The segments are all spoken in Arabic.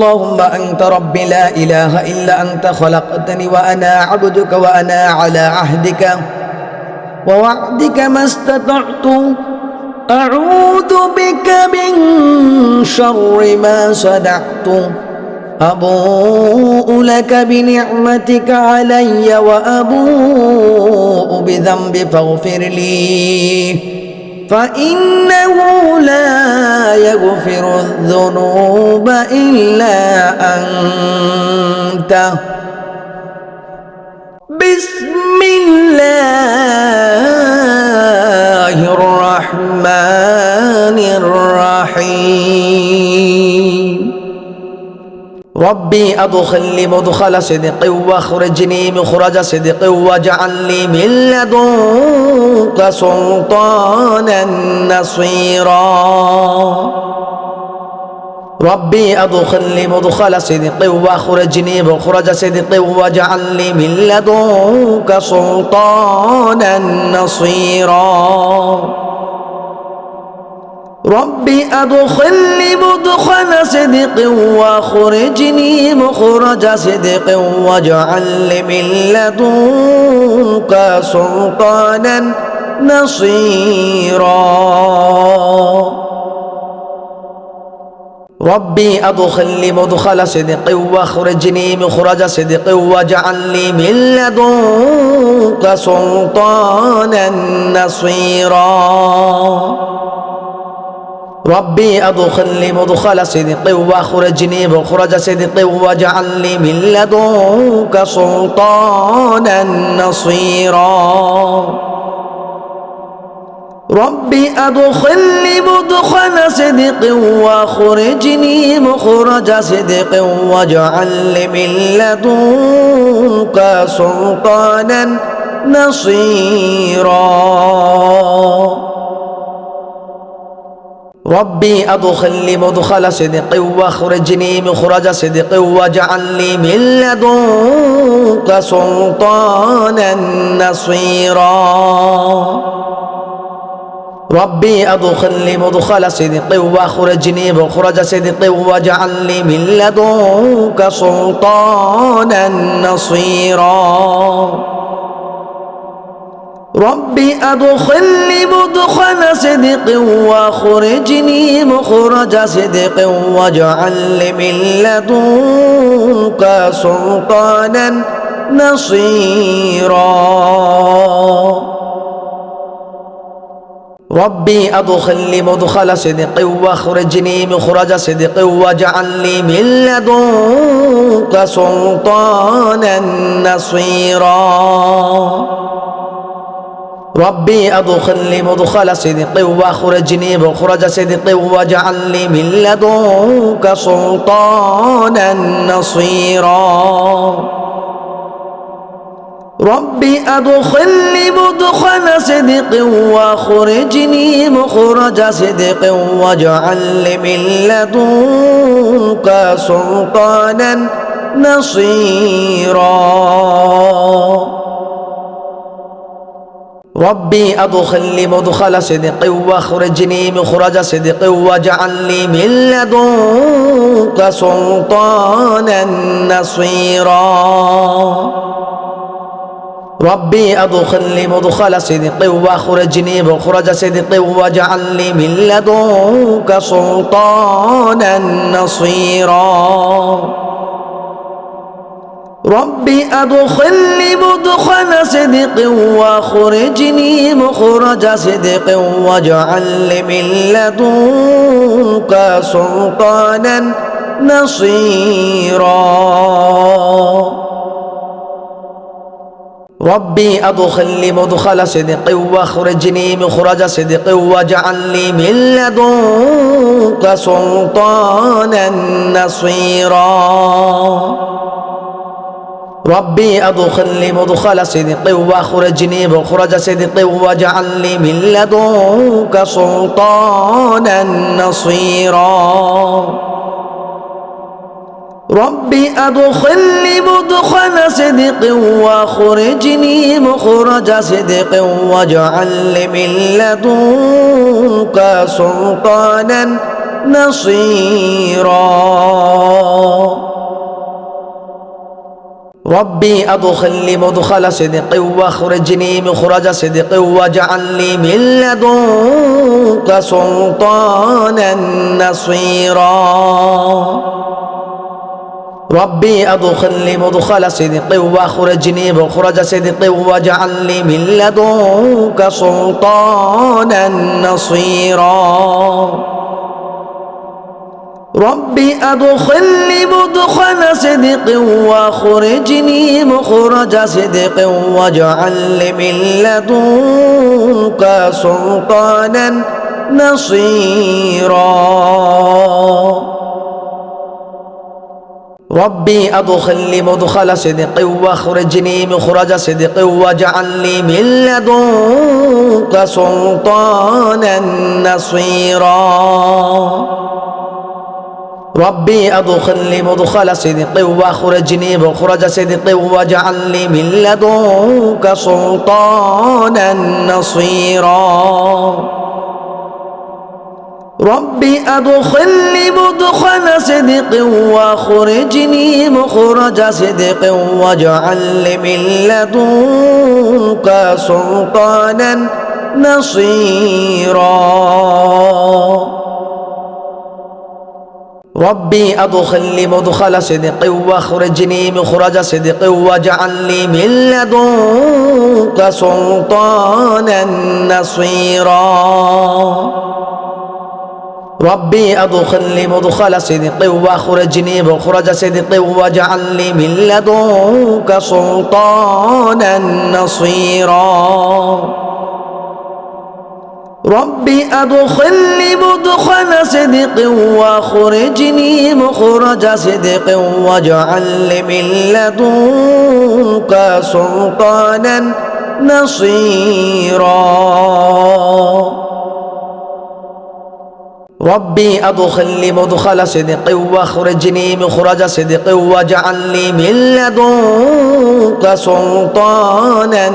اللهم أنت ربي لا إله إلا أنت خلقتني وأنا عبدك وأنا على عهدك. ووعدك ما استطعت. أعوذ بك من شر ما صنعت. أبوء لك بنعمتك علي وأبوء بذنب فاغفر لي. فإنه لا يغفر الذنوب إلا أنت. بسم الله الرحمن الرحيم. ربي أدخلني مدخل صدق واخرجني مخرج صدق واجعل لي من لدنك سلطانا نصيرا. ربي أدخلني مدخل صدق واخرجني مخرج صدق واجعل لي من لدنك سلطانا نصيرا. ربي أدخلني مدخل صدق وأخرجني مخرج صدق واجعل لي من لدنك سلطانا نصيرا. ربي أدخلني مدخل صدق وأخرجني مخرج صدق واجعل لي من لدنك سلطانا نصيرا. ربي أدخلني مدخل صدق وأخرجني مخرج صدق واجعل لي من لدنك سلطانا نصيرا. ربي أدخلني مدخل صدق وأخرجني مخرج صدق واجعل لي من لدنك سلطانا نصيرا. ربي أدخلني مدخل صدق واخرجني مخرج صدق واجعل لي من لدنك سلطانا نصيرا. ربي أدخلني مدخل صدق واخرجني مخرج صدق واجعل لي من لدنك سلطانا نصيرا. ربي أدخلني مدخل صدق وأخرجني مخرج صدق واجعل لي من لدنك سلطانا نصيرا. ربي أدخلني مدخل صدق وأخرجني مخرج صدق واجعل لي من لدنك سلطانا نصيرا. ربي أدخلني مدخل صدق وأخرجني مخرج صدق واجعل لي من لدنك سلطانا نصيرا. ربي أدخلني مدخل صدق وأخرجني مخرج صدق واجعل لي من لدنك سلطانا نصيرا. ربي أدخلني مدخل صدق واخرجني مخرج صدق واجعل لي من لدنك سلطانا نصيرا. ربي أدخلني مدخل صدق واخرجني مخرج صدق واجعل لي من لدنك سلطانا نصيرا. ربي أدخلني مدخل صدق وأخرجني مخرج صدق واجعل لي من لدنك سلطانا نصيرا. ربي أدخلني مدخل صدق وأخرجني مخرج صدق واجعل لي من لدنك سلطانا نصيرا. ربي أدخلني مدخل صدق وأخرجني مخرج صدق واجعل لي من لدنك سلطانا نصيرا. ربي أدخلني مدخل صدق وأخرجني مخرج صدق واجعل لي من لدنك سلطانا نصيرا. ربي أدخلني مدخل صدق واخرجني مخرج صدق واجعل لي من لدنك سلطانا نصيرا. ربي أدخلني مدخل صدق واخرجني مخرج صدق واجعل لي من لدنك سلطانا نصيرا. ربي أدخلني مدخل صدق وأخرجني مخرج صدق واجعل لي من لدنك سلطانا نصيرا. ربي أدخلني مدخل صدق وأخرجني مخرج صدق واجعل لي من لدنك سلطانا نصيرا. ربي أدخلني مدخل صدق وأخرجني مخرج صدق واجعل لي من لدنك سلطانا نصيرا. ربي أدخلني مدخل صدق وأخرجني مخرج صدق واجعل لي من لدنك سلطانا نصيرا. ربي أدخلني مدخل صدق واخرجني مخرج صدق واجعل لي من لدنك سلطانا نصيرا. ربي أدخلني مدخل صدق واخرجني مخرج صدق واجعل لي من لدنك سلطانا نصيرا. ربي أدخلني مدخل صدق وأخرجني مخرج صدق واجعل لي من لدنك سلطانا نصيرا. ربي أدخلني مدخل صدق وأخرجني مخرج صدق واجعل لي من لدنك سلطانا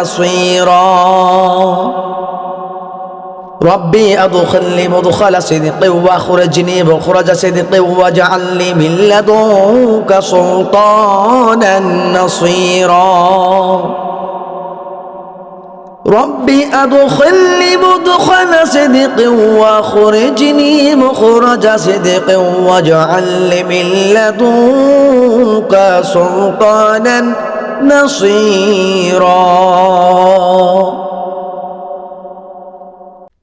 نصيرا. ربي أدخلني مدخل صدق وأخرجني مخرج صدق واجعل لي من لدنك سلطانا نصيرا. ربي أدخلني مدخل صدق وأخرجني مخرج صدق واجعل لي من لدنك سلطانا نصيرا.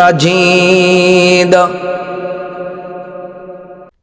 مجيد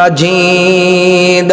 مجيد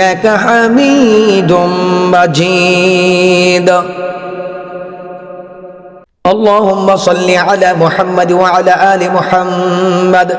إنك حميد مجيد. اللهم صل على محمد وعلى آل محمد.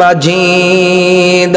مجيد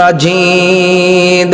مجيد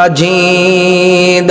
مجيد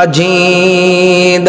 مجيد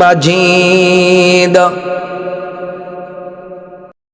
مجيد